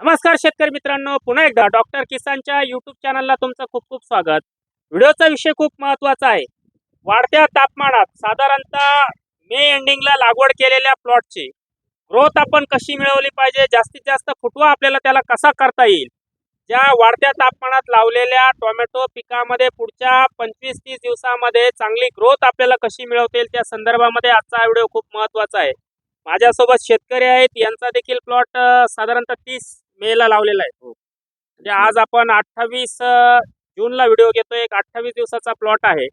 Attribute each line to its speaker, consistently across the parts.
Speaker 1: नमस्कार शेतकरी मित्रांनो पुन्हा एकदा डॉक्टर किसानच्या युट्यूब चॅनलला तुमचं खूप खूप स्वागत. व्हिडिओचा विषय खूप महत्त्वाचा आहे. वाढत्या तापमानात साधारणतः मे एंडिंगला लागवड केलेल्या प्लॉटची ग्रोथ आपण कशी मिळवली पाहिजे जास्तीत जास्त फुटवा आपल्याला त्याला कसा करता येईल? ज्या वाढत्या तापमानात लावलेल्या टोमॅटो पिकामध्ये पुढच्या पंचवीस तीस दिवसामध्ये चांगली ग्रोथ आपल्याला कशी मिळवता येईल त्या संदर्भामध्ये आजचा व्हिडिओ खूप महत्त्वाचा आहे. माझ्यासोबत शेतकरी आहेत. यांचा देखील प्लॉट साधारणतः तीस मेला लावलेला आहे. म्हणजे आज आपण अठ्ठावीस जूनला व्हिडिओ घेतोय. एक अठ्ठावीस दिवसाचा प्लॉट आहे.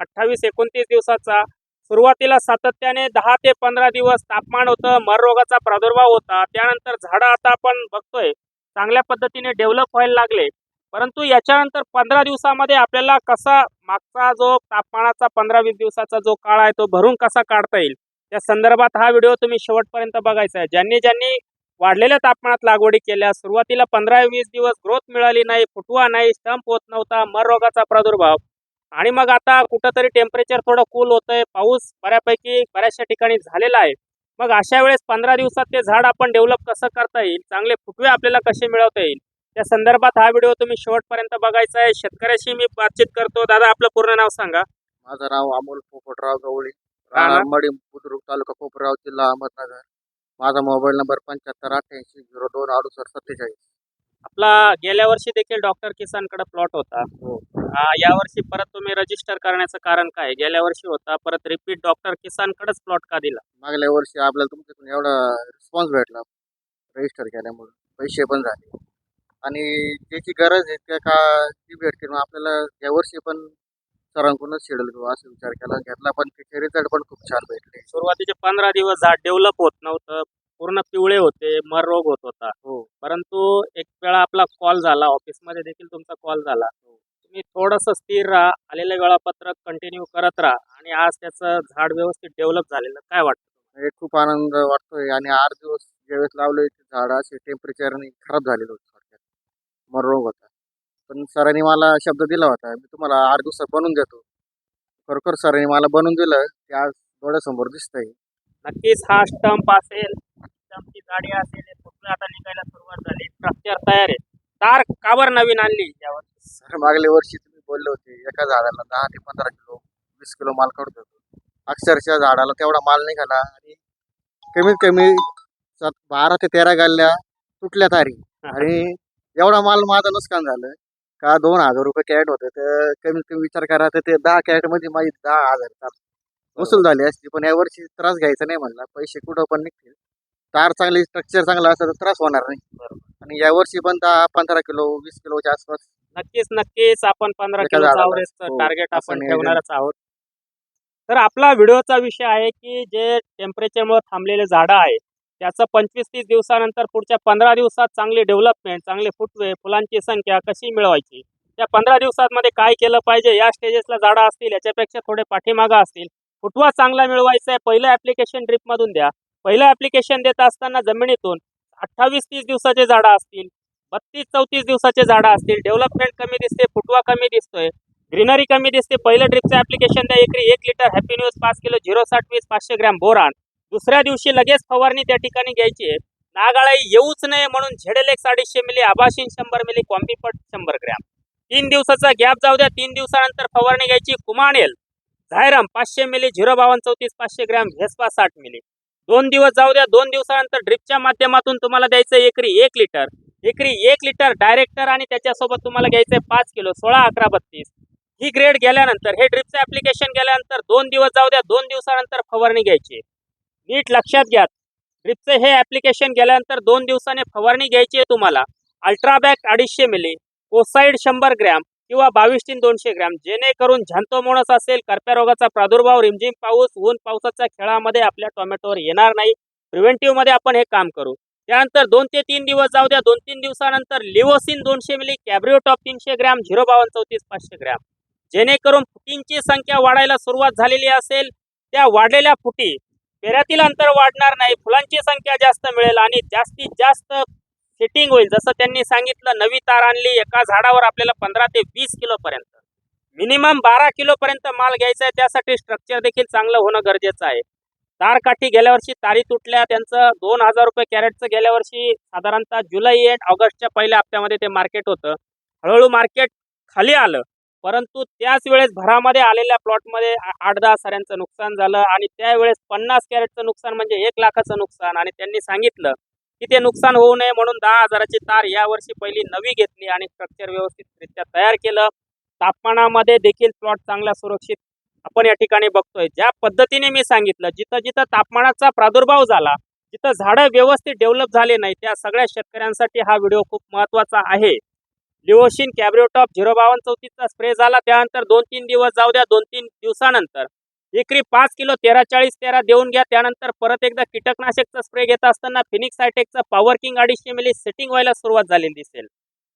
Speaker 1: अठ्ठावीस एकोणतीस दिवसाचा. सुरुवातीला सातत्याने दहा ते पंधरा दिवस तापमान होतं. मर रोगाचा प्रादुर्भाव होता. त्यानंतर झाडं आता आपण बघतोय. चांगल्या पद्धतीने डेव्हलप व्हायला लागले. परंतु याच्यानंतर पंधरा दिवसामध्ये आपल्याला कसा मागचा जो तापमानाचा पंधरा वीस दिवसाचा जो काळ आहे तो भरून कसा काढता येईल? त्या संदर्भात हा व्हिडिओ तुम्ही शेवटपर्यंत बघायचा आहे. ज्यांनी ज्यांनी वाढलेल्या तापमानात लागवडी केल्या सुरुवातीला पंधरा वीस दिवस ग्रोथ मिळाली नाही फुटवा नाही स्टंप होत नव्हता मर रोगाचा प्रादुर्भाव. आणि मग आता कुठंतरी टेम्परेचर थोडं कूल होतंय पाऊस बऱ्यापैकी बऱ्याचशा ठिकाणी झालेला आहे. मग अशा वेळेस पंधरा दिवसात ते झाड आपण डेव्हलप कसं करता येईल? चांगले फुटवे आपल्याला कसे मिळवता येईल? त्या संदर्भात हा व्हिडिओ तुम्ही शेवटपर्यंत बघायचा आहे. शेतकऱ्याशी मी बातचीत करतो. दादा आपलं पूर्ण नाव सांगा.
Speaker 2: माझं नाव अमोल पोपटराव गवळी.
Speaker 1: राहणार?
Speaker 2: मडी बुद्रुक तालुका कोपराव जिल्हा अहमदनगर. माझा मोबाईल नंबर पंच्याहत्तर अठ्ठ्याऐंशी झिरो दोन अडुसष्ट सत्तेचाळीस.
Speaker 1: आपला गेल्या वर्षी देखील डॉक्टर किसानकडे प्लॉट होता.
Speaker 2: हो.
Speaker 1: यावर्षी परत तुम्ही रजिस्टर करण्याचं कारण काय? गेल्या वर्षी होता परत रिपीट डॉक्टर किसानकडेच प्लॉट का दिला?
Speaker 2: मागल्या वर्षी आपल्याला तुमच्याकडून एवढा रिस्पॉन्स भेटला. रजिस्टर केल्यामुळे. पैसे पण झाले. आणि ज्याची गरज आहे त्या का ती भेटते. मग आपल्याला या वर्षी पण सरांकडूनच शेड्यूल घेऊ असा विचार केला. घेतला पण त्याचे रिझल्ट पण खूप छान भेटले.
Speaker 1: सुरुवातीचे पंधरा दिवस झाड डेव्हलप होत नव्हतं. पूर्ण पिवळे होते मर रोग होत होता.
Speaker 2: हो.
Speaker 1: परंतु एक वेळा आपला कॉल झाला ऑफिसमध्ये देखील तुमचा कॉल झाला. तुम्ही थोडंसं स्थिर राहा आलेलं वेळापत्रक कंटिन्यू करत राहा आणि आज त्याचं झाड व्यवस्थित डेव्हलप झालेलं काय वाटतं
Speaker 2: हे खूप आनंद वाटतोय आणि आठ दिवस ज्यावेळेस लावले ते झाड असे टेम्परेचरने खराब झालेलं होतं थोडक्यात मर रोग होता. पण सरांनी मला शब्द दिला होता. मी तुम्हाला आठ दिवसात बनवून देतो. खरोखर सरांनी मला बनवून दिलं ते आज डोळ्यासमोर दिसतंय.
Speaker 1: नक्कीच हा स्टंप असेल स्टंपची जाडी असेल आता निघायला सुरुवात झाली? स्ट्रक्चर तयार आहे. तार कावर नवीन आणली. यावर
Speaker 2: सर मागल्या वर्षी तुम्ही बोलले होते एका झाडाला दहा ते पंधरा किलो वीस किलो माल काढत होतो. अक्षरशः झाडाला तेवढा माल निघाला आणि कमीत कमी बारा ते तेरा गाल्ल्या तुटल्या तारी. आणि एवढा माल माझं नुकसान झालं. का दोन हजार रुपये कॅरेट होते तर कमीत कमी विचार करा तर ते दहा कॅरेटमध्ये माझी दहा हजार वसूल झाली असती पण या वर्षी त्रास घ्यायचा नाही म्हणला. पैसे कुठं पण निघतील. तार चांगली स्ट्रक्चर चांगलं असलं तर त्रास होणार नाही. आणि या वर्षी पण दहा पंधरा किलो वीस किलोच्या आसपास
Speaker 1: नक्कीच नक्कीच. आपण पंधरा किलो
Speaker 2: हो,
Speaker 1: टार्गेट
Speaker 2: असं
Speaker 1: आपण. ठेवणारच आहोत. तर आपला व्हिडिओचा विषय आहे की जे टेम्परेचरमुळे थांबलेले झाडं आहे त्याचं पंचवीस तीस दिवसानंतर पुढच्या पंधरा दिवसात चांगली डेव्हलपमेंट चांगले फुटवे फुलांची संख्या कशी मिळवायची? त्या पंधरा दिवसांमध्ये काय केलं पाहिजे? या स्टेजेसला झाडं असतील याच्यापेक्षा थोडे पाठीमागं असतील. फुटवा चांगला मिळवायचा आहे पहिलं ॲप्लिकेशन ड्रिपमधून द्या. पहिलं ॲप्लिकेशन देत असताना जमिनीतून अठ्ठावीस तीस दिवसाचे झाडं असतील बत्तीस चौतीस दिवसाचे झाडं असतील डेव्हलपमेंट कमी दिसते फुटवा कमी दिसतोय ग्रीनरी कमी दिसते पहिलं ड्रिपचं ॲप्लिकेशन द्या एकरी एक लिटर हॅपी न्यूज पाच किलो झिरो साठ वीस पाचशे ग्रॅम बोरान. दुसऱ्या दिवशी लगेच फवारणी त्या ठिकाणी घ्यायची आहे. नागाळाई येऊच नये म्हणून झेडेलेक्स अडीचशे मिली आभाशीन शंभर मिली कॉम्पीपट शंभर ग्रॅम. तीन दिवसाचा गॅप जाऊ द्या तीन दिवसानंतर फवारणी घ्यायची. कुमाणेल झायरम पाचशे मिली झिरो बावन्न चौतीस पाचशे ग्रॅम व्हेस्पा साठ मिली. दोन दिवस जाऊ द्या दोन दिवसानंतर ड्रिपच्या माध्यमातून तुम्हाला द्यायचं एकरी एक लिटर. एकरी एक लिटर डायरेक्टर आणि त्याच्यासोबत तुम्हाला घ्यायचंय पाच किलो सोळा अकरा बत्तीस. ही ग्रेड गेल्यानंतर हे ड्रिपचं ऍप्लिकेशन गेल्यानंतर दोन दिवस जाऊ द्या दोन दिवसानंतर फवारणी घ्यायची नीट लक्षात घ्या. ड्रिपचं हे ॲप्लिकेशन गेल्यानंतर दोन दिवसाने फवारणी घ्यायची आहे तुम्हाला. अल्ट्राबॅक अडीचशे मिली कोसाईड शंभर ग्रॅम किंवा बावीस तीन दोनशे ग्रॅम. जेणेकरून झंतोमोणस असेल करप्या रोगाचा प्रादुर्भाव रिमझिम पाऊस ऊन पावसाच्या खेळामध्ये आपल्या टोमॅटोवर येणार नाही. प्रिव्हेंटिव्हमध्ये आपण हे काम करू. त्यानंतर दोन ते तीन दिवस जाऊ द्या. दोन तीन दिवसानंतर लिओसिन दोनशे मिली कॅब्रिओटॉप तीनशे ग्रॅम झिरो बावन्न चौतीस पाचशे ग्रॅम. जेणेकरून फुटींची संख्या वाढायला सुरुवात झालेली असेल त्या वाढलेल्या फुटी पेऱ्यातील अंतर वाढणार नाही फुलांची संख्या जास्त मिळेल आणि जास्तीत जास्त सेटिंग होईल. जसं त्यांनी सांगितलं नवी तार आणली एका झाडावर आपल्याला पंधरा ते वीस किलोपर्यंत मिनिमम बारा किलोपर्यंत माल घ्यायचा आहे त्यासाठी स्ट्रक्चर देखील चांगलं होणं गरजेचं आहे. तार काठी गेल्या वर्षी तारी तुटल्या त्यांचं दोन हजार रुपये कॅरेटचं गेल्या वर्षी साधारणतः जुलै एंड ऑगस्टच्या पहिल्या हप्त्यामध्ये ते मार्केट होतं. हळूहळू मार्केट खाली आलं. परंतु त्याच वेळेस भरामध्ये आलेल्या प्लॉटमध्ये आठ दहा साऱ्यांचं नुकसान झालं आणि त्यावेळेस पन्नास कॅरेटचं नुकसान म्हणजे एक लाखाचं नुकसान. आणि त्यांनी सांगितलं की ते नुकसान होऊ नये म्हणून दहा हजाराची तार यावर्षी पहिली नवी घेतली आणि स्ट्रक्चर व्यवस्थितरित्या तयार केलं. तापमानामध्ये देखील प्लॉट चांगला सुरक्षित आपण या ठिकाणी बघतोय. ज्या पद्धतीने मी सांगितलं जिथं जिथं तापमानाचा प्रादुर्भाव झाला जिथं झाडं व्यवस्थित डेव्हलप झाले नाही त्या सगळ्या शेतकऱ्यांसाठी हा व्हिडिओ खूप महत्त्वाचा आहे. लिओशिन कॅब्रिओटॉप झिरो बावन्न चौतीसचा स्प्रे झाला. त्यानंतर दोन तीन दिवस जाऊ द्या दोन तीन दिवसानंतर. एकरी पाच किलो तेरा चाळीस तेरा देऊन घ्या. त्यानंतर परत एकदा कीटकनाशकचा स्प्रे घेत असताना फिनिक्स हायटेकचा पॉवर किंग अडीचशे मिली सेटिंग व्हायला सुरुवात झालेली दिसेल.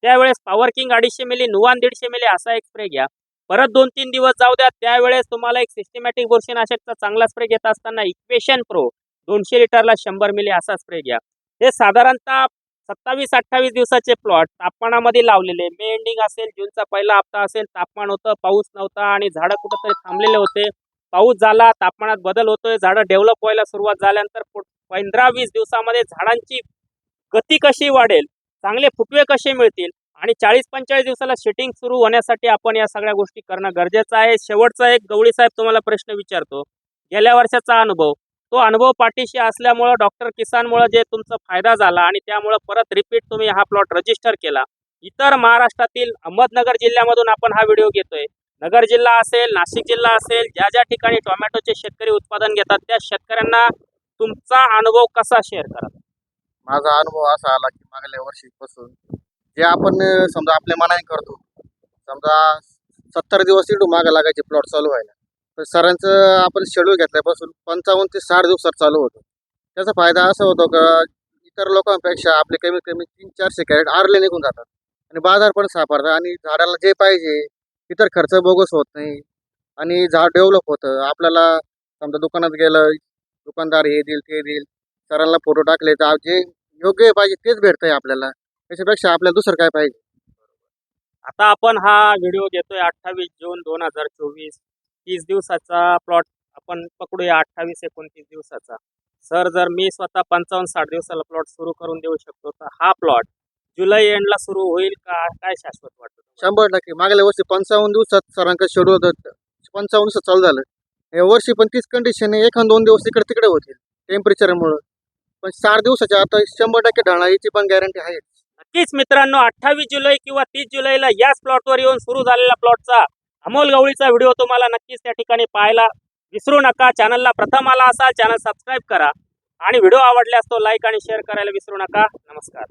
Speaker 1: त्यावेळेस पॉवर किंग अडीचशे मिली नुवान दीडशे मिली असा एक स्प्रे घ्या. परत दोन तीन दिवस जाऊ द्या. त्यावेळेस तुम्हाला एक सिस्टमॅटिक बुरशीनाशकचा चांगला स्प्रे घेत असताना इक्वेशन प्रो दोनशे लिटरला शंभर मिली असा स्प्रे घ्या. हे साधारणतः सत्तावीस अठ्ठावीस दिवसाचे प्लॉट तापमानामध्ये लावलेले. मे एंडिंग असेल जूनचा पहिला हप्ता असेल तापमान होतं पाऊस नव्हता आणि झाडं कुठंतरी थांबलेले होते. पाऊस झाला तापमानात बदल होतोय झाडं डेव्हलप व्हायला सुरुवात झाल्यानंतर पंधरा वीस दिवसामध्ये झाडांची गती कशी वाढेल चांगले फुटवे कसे मिळतील आणि चाळीस पंचेचाळीस दिवसाला शेटिंग सुरू होण्यासाठी आपण या सगळ्या गोष्टी करणं गरजेचं आहे. शेवटचा एक गवळी साहेब तुम्हाला प्रश्न विचारतो. गेल्या वर्षाचा अनुभव तो अनुभव पाठीशी असल्यामुळं डॉक्टर किसानमुळं जे तुमचा फायदा झाला आणि त्यामुळं परत रिपीट तुम्ही हा प्लॉट रजिस्टर केला. इतर महाराष्ट्रातील अहमदनगर जिल्ह्यामधून आपण हा व्हिडिओ घेतोय. नगर जिल्हा असेल नाशिक जिल्हा असेल ज्या ज्या ठिकाणी टोमॅटोचे शेतकरी उत्पादन घेतात त्या शेतकऱ्यांना तुमचा अनुभव कसा शेअर करा?
Speaker 2: माझा अनुभव असा आला की मागल्या वर्षीपासून जे आपण समजा आपल्या मनाने करतो समजा सत्तर दिवस इडू मागे लागायचे प्लॉट चालू व्हायला. तर सरांचं आपण शेड्यूल घेतल्यापासून पंचावन्न ते साठ दिवसात चालू होतो. त्याचा फायदा असा होतो का इतर लोकांपेक्षा आपले कमीत कमी तीन चारशे कॅरेट आरले निघून जातात. आणि बाजार पण सापडतात आणि झाडाला जे पाहिजे इतर खर्च बोगस होत नाही. आणि झाड डेव्हलप होतं. आपल्याला समजा दुकानात गेलं दुकानदार हे देईल ते देईल. सरांना फोटो टाकले तर जे योग्य पाहिजे तेच भेटतंय आपल्याला. त्याच्यापेक्षा आपल्याला दुसरं काय पाहिजे?
Speaker 1: आता आपण हा व्हिडिओ घेतोय अठ्ठावीस जून दोन हजार चोवीस. तीस दिवसाचा प्लॉट आपण पकडूया अठ्ठावीस एकोणतीस दिवसाचा. सर जर मी स्वतः पंचावन्न साठ दिवसाला प्लॉट सुरू करून देऊ शकतो तर हा प्लॉट जुलै एंडला सुरू होईल का? काय शाश्वत वाटतं?
Speaker 2: शंभर टक्के. मागल्या वर्षी पंचावन्न दिवसात सरांकडे शेड्यूल होतं. पंचावन्न दिवसात चालू झालं. या वर्षी पण तीच कंडिशन आहे. एखाद दोन दिवस इकडे तिकडे होतील टेम्परेचरमुळं पण चार दिवसाच्या आता शंभर टक्के ढळायची पण गॅरंटी आहे
Speaker 1: नक्कीच मित्रांनो अठ्ठावीस जुलै किंवा तीस जुलैला याच प्लॉटवर येऊन सुरू झालेला प्लॉटचा अमोल गवळीचा व्हिडिओ तुम्हाला नक्कीच त्या ठिकाणी पाहायला विसरू नका. चॅनलला प्रथम आला असाल चॅनल सबस्क्राईब करा. आणि व्हिडिओ आवडल्यास तो लाईक आणि शेअर करायला विसरू नका. नमस्कार.